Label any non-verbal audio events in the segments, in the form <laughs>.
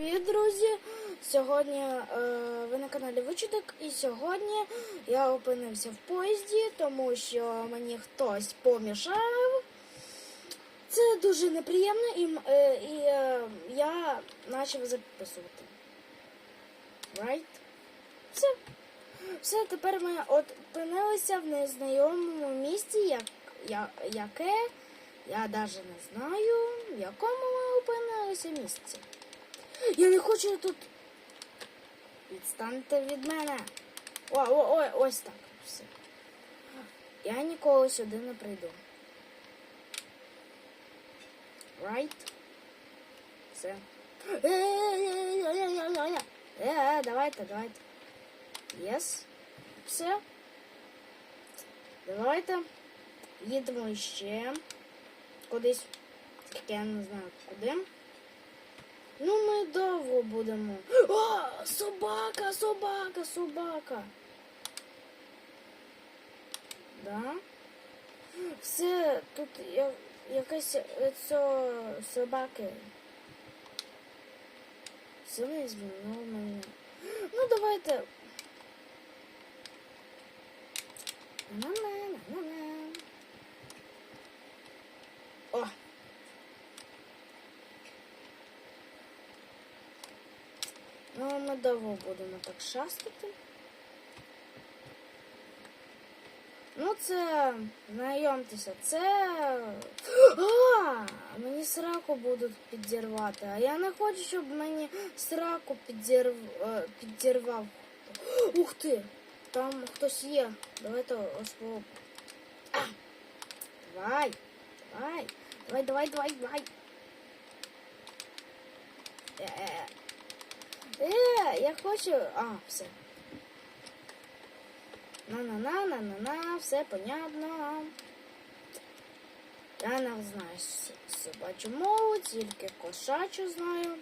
Привіт, друзі! Сьогодні е, ви на каналі Вичиток, і сьогодні я опинився в поїзді, тому що мені хтось помішав. Це дуже неприємно, і, е, і е, я почав записувати. Right? Все. Все, тепер ми опинилися в незнайомому місці, як, я, яке я навіть не знаю, в якому ми опинилися місці. Я не хочу тут. Відстаньте від мене. О, о, ой, ось так. Все. Я ніколи сюди не прийду. Right? Все. Е, давайте, давайте. Yes. Все. Давайте. Їдемо ще кудись. Тільки я не знаю куди. Ну, ми довго будемо. О, собака, собака, собака. Да? Все, тут я, якесь лицо собаки. Все не змінило мене. Ну, давайте. На-на-на-на-на. Ну, ми довго будемо так шастати. Ну, це, знайомтеся, це. А, мені сраку будуть підірвати. А я не хочу, щоб мені сраку підірв... е, підірвав. Ух ти! Там хтось є. Давайте ось по. А! Давай! Давай! Давай, давай, давай, давай! Е-е. Е, я хочу. А, все. На-на-на-на-на-на, все понятно. Я не знаю собачу мову, тільки кошачу знаю.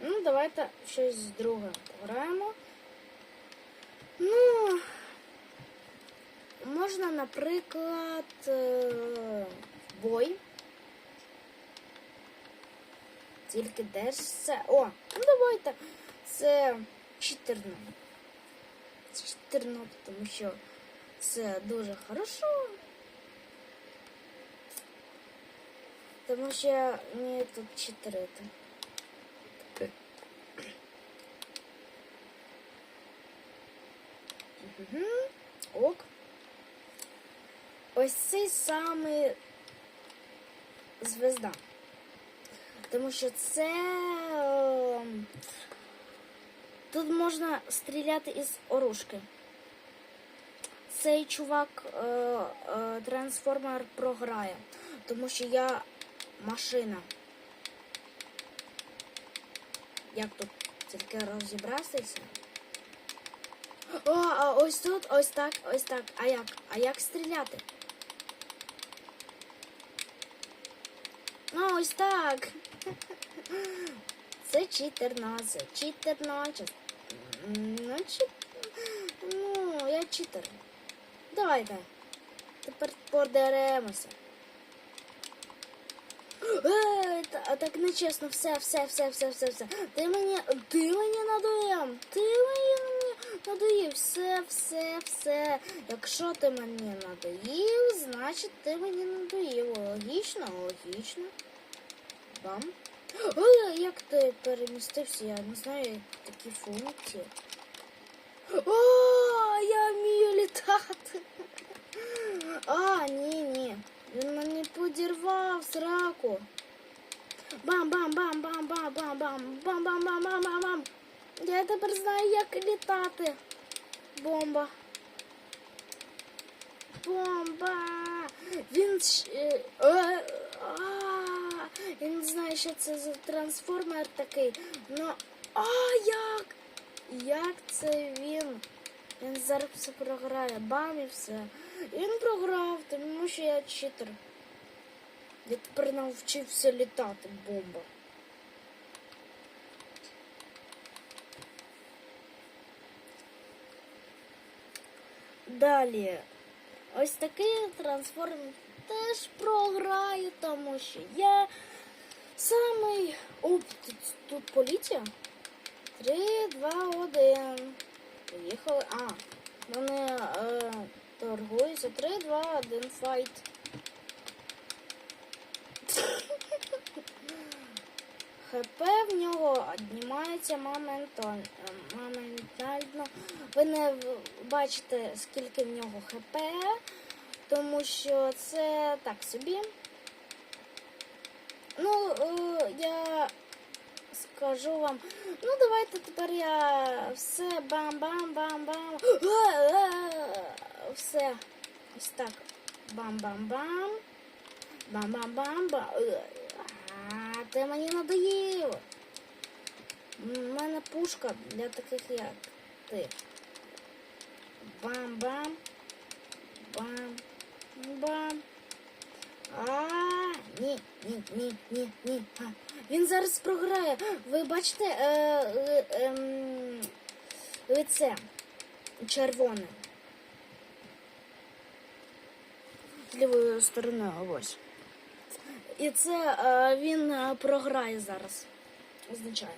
Ну, давайте щось друге пограємо. Ну, можна, наприклад, е, бой. Тільки де ж це? О, ну давайте. Це читерно. Це читерно, тому що це дуже хорошо. Тому що мені тут читерити. Угу. Ок. Ось цей самий звезда. Тому що це. е, Тут можна стріляти із оружки. Цей чувак е, е, трансформер програє, тому що я машина. Як тут тільки розібратися? О, а ось тут, ось так, ось так. А як? А як стріляти? Ну, ось так. Це читерно, це читерно. чи- Ну, чи... ну, я читер. Давайте. Тепер подеремося. Е, та- так нечесно, все, все, все, все, все, все. Ти мені, ти мені надоїв, ти мені надоїв, все, все, все. Якщо ти мені надоїв, значить ти мені надоїв. Логічно, логічно. Бам. Ой, як ти перемістився? Я не знаю такі функції. О, я вмію літати. А, ні, ні. Він мене подірвав сраку. Бам-бам-бам-бам-бам-бам-бам. Бам-бам-бам-бам-бам-бам. Я тепер знаю, як літати. Бомба. Бомба. Він е, е, знає, що це за трансформер такий. Ну, а як? Як це він? Він зараз все програє. Бам і все. Він програв, тому що я читер. Я тепер навчився літати, бомба. Далі. ось такий трансформ теж програю, тому що я самий. О, тут, тут поліція. Три, два, один. Поїхали. А, вони е, торгуються. Три, два, один, файт. ХП в нього е, моментально. Ви не бачите, скільки в нього ХП, тому що це так собі. Ну, е, я скажу вам. Ну, давайте тепер я все бам-бам-бам-бам. Все. Ось так. Бам-бам-бам. Бам-бам-бам-бам. Ти мені надоїв. У мене пушка для таких як ти. Бам-бам. Бам-бам. А, ні, ні, ні, ні, ні. А, він зараз програє. Ви бачите е, ли- ем, лице червоне. З лівої сторони ось. І це е, він е, програє зараз. Звичайно.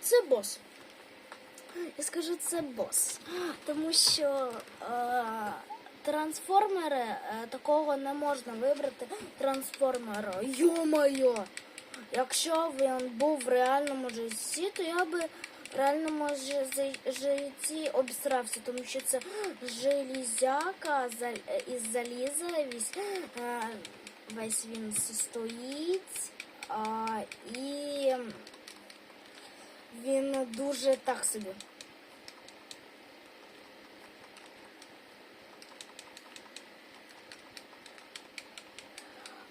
Це бос. Я скажу це бос. Тому що трансформери такого не можна вибрати. Трансформера. Йо-моє! Якщо він був в реальному житті, то я би реальному жи- житті обісрався, тому що це железяка е, із заліза, весь, е, весь він стоїть. І він дуже так собі.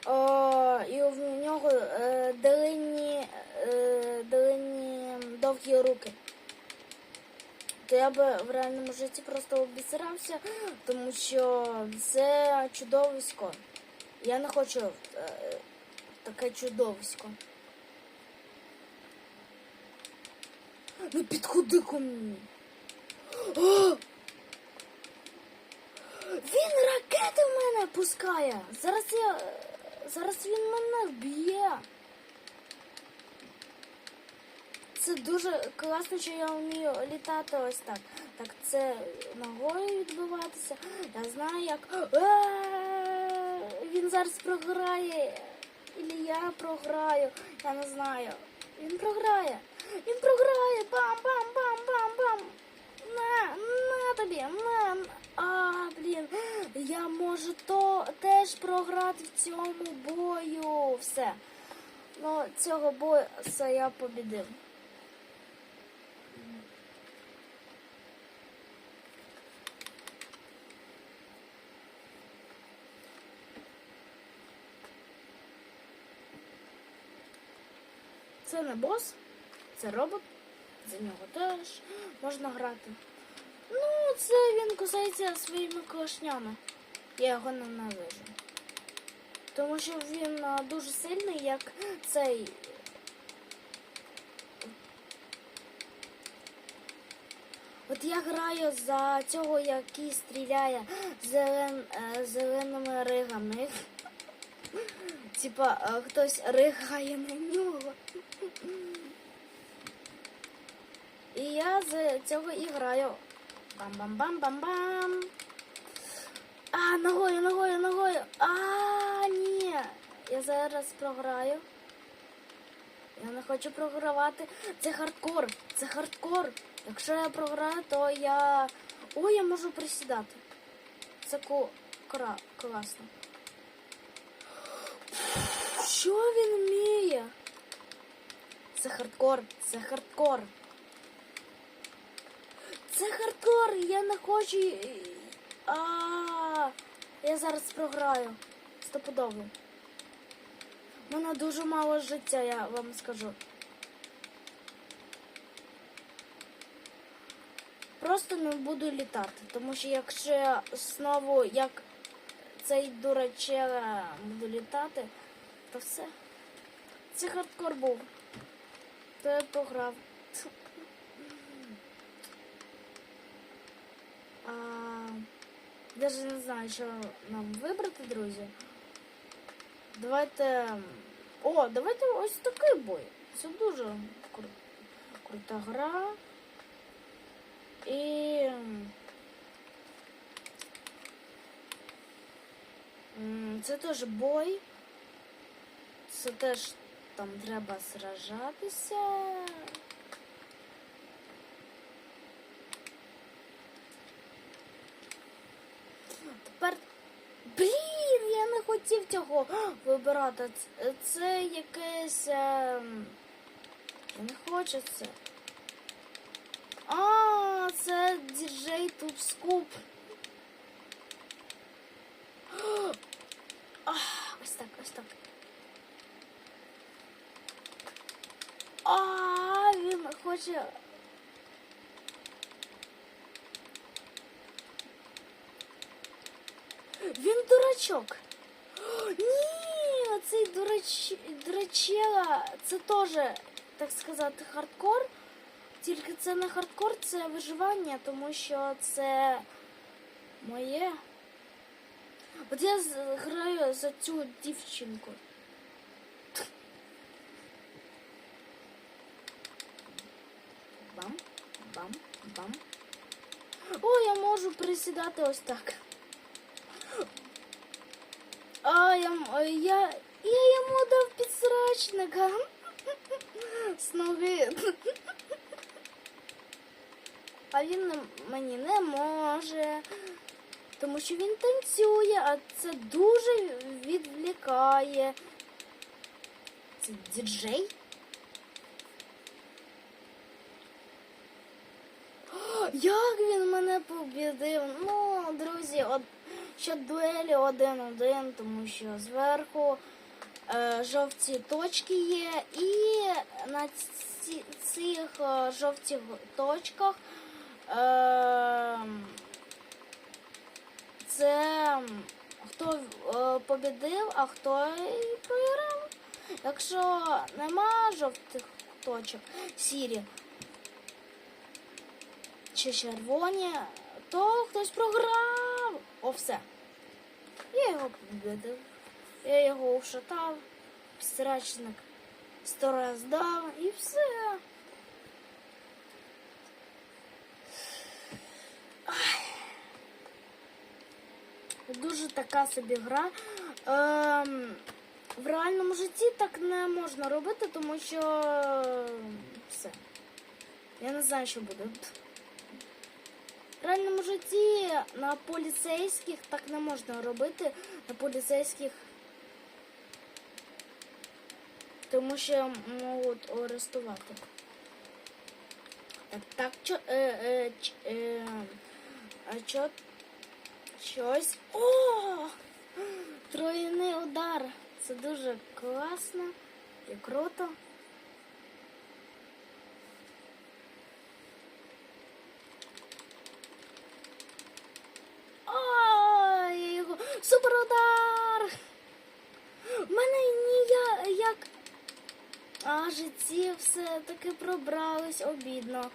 О, і в нього е, длинні, е, довгі руки. То я би в реальному житті просто обісрався, тому що це чудовисько. Я не хочу е, таке чудовисько. Ну підходи ко мені. О! Він ракети в мене пускає. Зараз я. Зараз він мене вб'є. Це дуже класно, що я вмію літати ось так. Так, це ногою відбиватися. Я знаю, як. Е, Він зараз програє. Ілі я програю. Я не знаю. Він програє. Він програє. Бам-бам-бам-бам-бам. На, на тобі, на. А, блін, я можу то теж програти в цьому бою. Все. Ну, цього бою я побідив. Це не бос, це робот. За нього теж можна грати. Ну, це він кусається своїми клашнями. Я його ненавижу. Тому що він дуже сильний, як цей. От я граю за цього, який стріляє зелен, е, зеленими ригами. Типа е, хтось ригає на нього. І я з цього і граю. Бам-бам-бам-бам-бам. А, ногою, ногою, ногою. А, ні. Я зараз програю. Я не хочу програвати. Це хардкор. Це хардкор. Якщо я програю, то я. Ой, я можу присідати. Це ку... кра... класно. Що він вміє? Це хардкор, це хардкор. Це хардкор, я не хочу. А, я зараз програю. Стопудово. У мене дуже мало життя, я вам скажу. Просто не буду літати, тому що якщо я знову як цей дурачела буду літати, то все. Це хардкор був що я пограв. А, Даже не знаю, що нам вибрати, друзі. Давайте... О, давайте ось такий бой. Це дуже кру... крута гра. І... Це теж бой. Це теж там треба сражатися. Тепер. Блін, я не хотів цього вибирати. Це, якесь. ем, не це. А, це діджей тут А, він хоче. Він дурачок. О, Ні, цей дурач... дурачела, це теж, так сказати, хардкор. Тільки це не хардкор, це виживання, тому що це моє. От я з- граю за цю дівчинку. Бам, бам. О, я можу присідати ось так. А, я, я, я йому дав підсрачника. <laughs> З ноги. <laughs> А він мені не може. Тому що він танцює, а це дуже відвлікає. Це діджей? Як він мене побідив? Ну, друзі, от ще дуелі один-один, тому що зверху е, жовті точки є, і на ці, цих е, жовтих точках е, це хто е, побідив, а хто і програв. Якщо нема жовтих точок, сірі чи червоні, то хтось програв. О, все. Я його побідив. Я його ушатав, страчник сто раз дав і все. Дуже така собі гра. Ем, в реальному житті так не можна робити, тому що все. Я не знаю, що буде. В реальному житті на поліцейських так не можна робити. На поліцейських. Тому що можуть арестувати. Так, так, чо, е, е, ч, е, а чо, щось. О! Тройний удар. Це дуже класно і круто. А, я його суперудар! У мене ніяк а житті все таки пробрались обідно.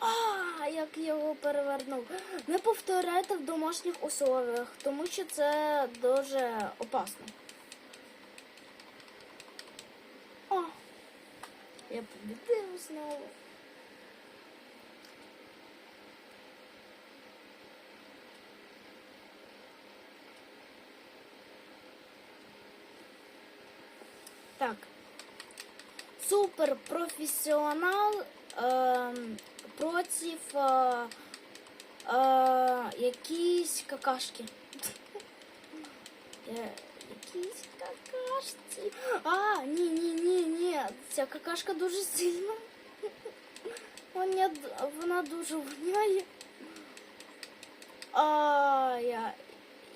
А, як його перевернув. Не повторяйте в домашніх условиях, тому що це дуже опасно. О, я побідив знову. Так. Суперпрофесіонал е, проти е, е, якісь какашки. Е, Якісь какашці. А, ні, ні, ні, ні. Ця какашка дуже сильна. Вона, вона дуже воняє. А, я,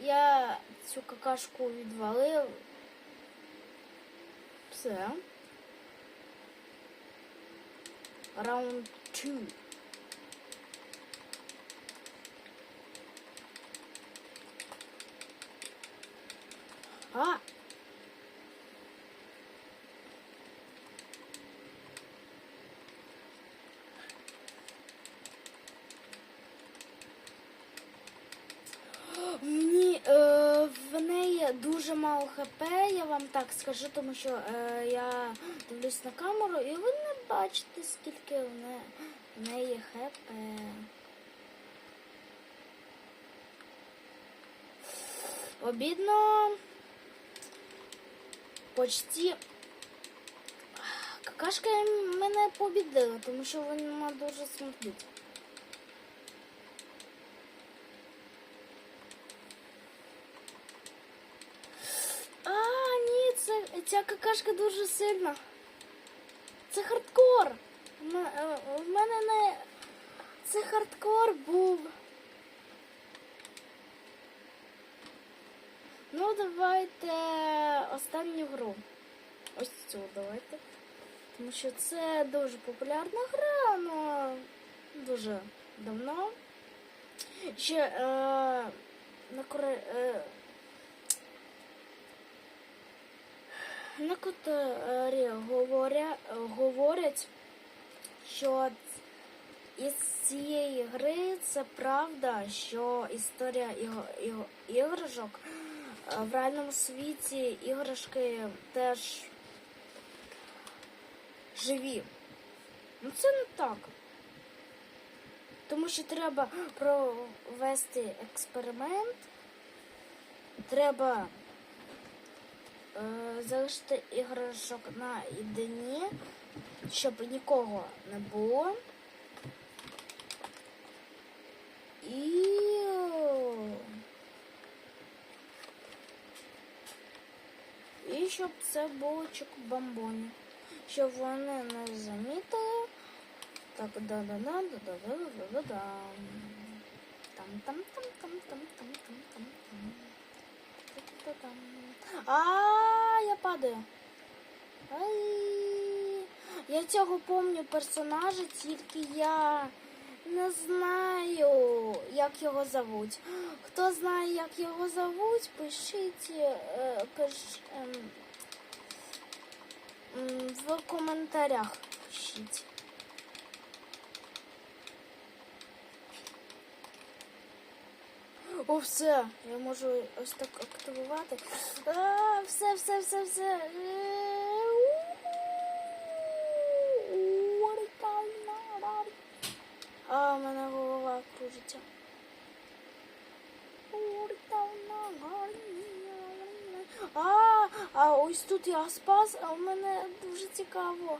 я цю какашку відвалив. Все round two. А! <gasps> Мені е, в неї дуже мало хп, я вам так скажу, тому що е, я <gasps> дивлюсь на камеру і вона бачите, скільки в, в неї хп. Обідно. Почти какашка мене побідила, тому що вона дуже смердить. А, ні, це ця какашка дуже сильна. Це хардкор. В е, мене не це хардкор був. Ну, давайте останню гру. Ось цю давайте. Тому що це дуже популярна гра, але дуже давно. Ще е, на Коре... Е, Некоторі говоря, говорять, що із цієї гри це правда, що історія іграшок е, в реальному світі іграшки теж живі. Ну це не так. Тому що треба провести експеримент. Треба залишити іграшок на єдині, щоб нікого не було. І і щоб це було чок-бамбоні. Щоб вони не замітили. Так, да-да-да, да-да-да-да-да-да. Там там там там там там там там там. Та-та-та-там. А, я падаю. Я цього помню персонажа, тільки я не знаю, як його зовуть. Хто знає, як його зовуть, пишіть е, ем, в коментарях. Пишіть. О, все, я можу ось так активувати. А, все, все, все, все. А, у мене голова кружиться. А, а ось тут я спас, а в мене дуже цікаво.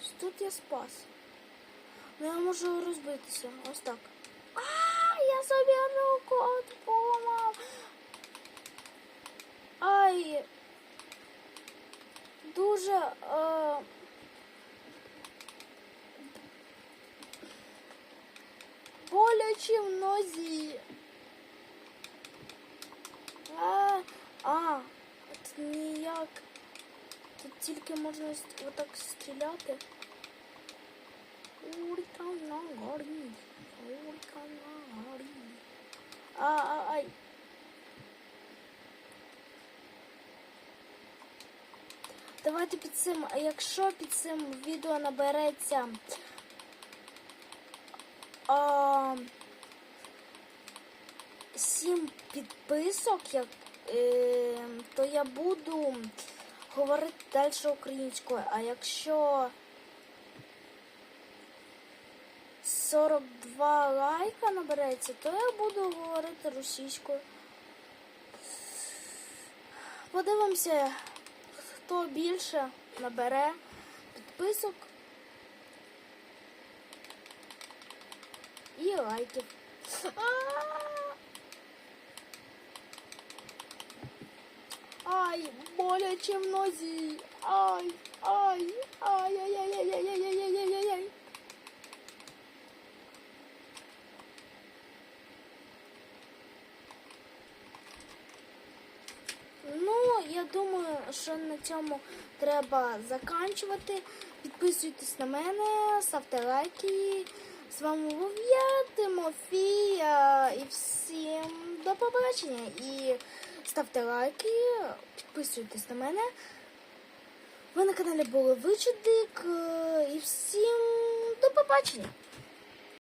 Ось тут я спас. Ну я можу розбитися. Ось так. себе кот отломал. Ай, дуже... Э, е... Боляче в нозі. А, а, это ніяк. Тут тільки можна отак стріляти. Ой, там на горні. А, а, ай. Давайте під цим, а якщо під цим відео набереться а, сім підписок, як, е, то я буду говорити далі українською. А якщо 42 лайка набереться, то я буду говорити російською. Подивимося, хто більше набере підписок. і лайків. Ай, боляче в нозі. Ай, ай, ай, ай, ай, ай, ай, ай, ай, ай, ай, ай. Ну, я думаю, що на цьому треба заканчувати. Підписуйтесь на мене, ставте лайки. З вами був я, Тимофія. І всім до побачення. І ставте лайки, підписуйтесь на мене. Ви на каналі були Вичудик. І всім до побачення.